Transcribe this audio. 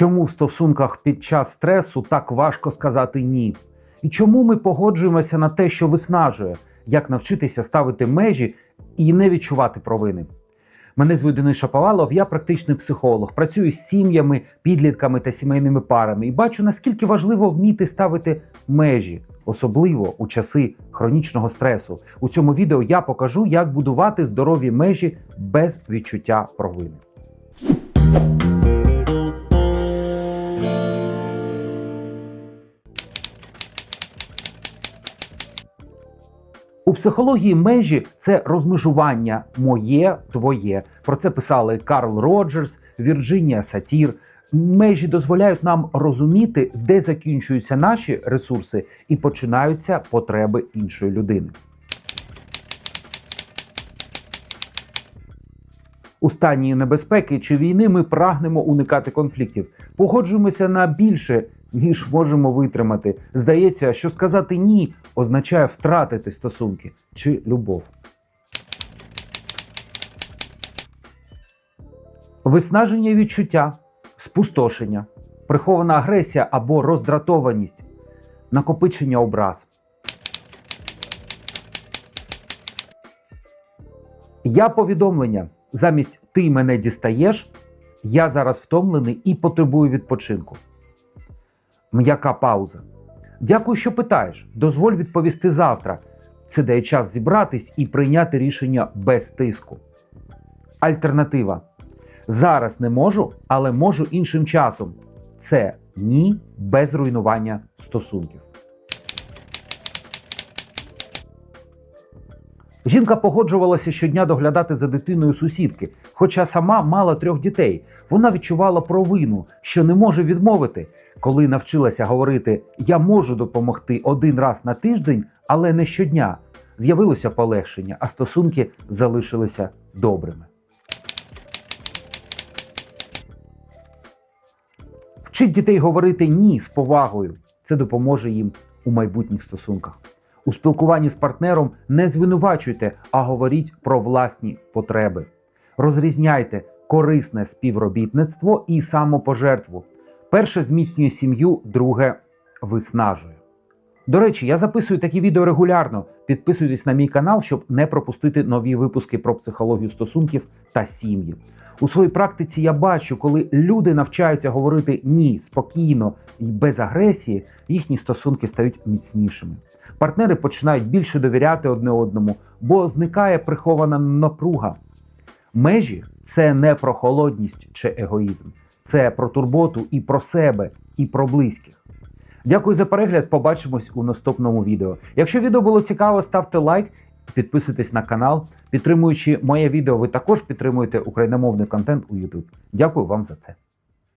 Чому в стосунках під час стресу так важко сказати ні? І чому ми погоджуємося на те, що виснажує, як навчитися ставити межі і не відчувати провини? Мене звуть Денис Шаповалов, я практичний психолог. Працюю з сім'ями, підлітками та сімейними парами і бачу, наскільки важливо вміти ставити межі, особливо у часи хронічного стресу. У цьому відео я покажу, як будувати здорові межі без відчуття провини. У психології межі це розмежування моє, твоє. Про це писали Карл Роджерс, Вірджинія Сатір. Межі дозволяють нам розуміти, де закінчуються наші ресурси і починаються потреби іншої людини. У стані небезпеки чи війни ми прагнемо уникати конфліктів, погоджуємося на більше, ніж можемо витримати. Здається, що сказати ні означає втратити стосунки чи любов. Виснаження відчуття, спустошення, прихована агресія або роздратованість, накопичення образ. Я повідомлення. Замість ти мене дістаєш, я зараз втомлений і потребую відпочинку. М'яка пауза. Дякую, що питаєш. Дозволь відповісти завтра. Це дає час зібратись і прийняти рішення без тиску. Альтернатива. Зараз не можу, але можу іншим часом. Це ні без руйнування стосунків. Жінка погоджувалася щодня доглядати за дитиною сусідки, хоча сама мала трьох дітей. Вона відчувала провину, що не може відмовити. Коли навчилася говорити Я можу допомогти один раз на тиждень, але не щодня. З'явилося полегшення, а стосунки залишилися добрими. Вчить дітей говорити ні з повагою. Це допоможе їм у майбутніх стосунках. У спілкуванні з партнером не звинувачуйте, а говоріть про власні потреби. Розрізняйте корисне співробітництво і самопожертву. Перше зміцнює сім'ю, друге виснажує. До речі, я записую такі відео регулярно. Підписуйтесь на мій канал, щоб не пропустити нові випуски про психологію стосунків та сім'ї. У своїй практиці я бачу, коли люди навчаються говорити ні спокійно і без агресії, їхні стосунки стають міцнішими. Партнери починають більше довіряти одне одному, бо зникає прихована напруга. Межі це не про холодність чи егоїзм, це про турботу і про себе, і про близьких. Дякую за перегляд. Побачимось у наступному відео. Якщо відео було цікаво, ставте лайк, підписуйтесь на канал. Підтримуючи моє відео, ви також підтримуєте україномовний контент у YouTube. Дякую вам за це.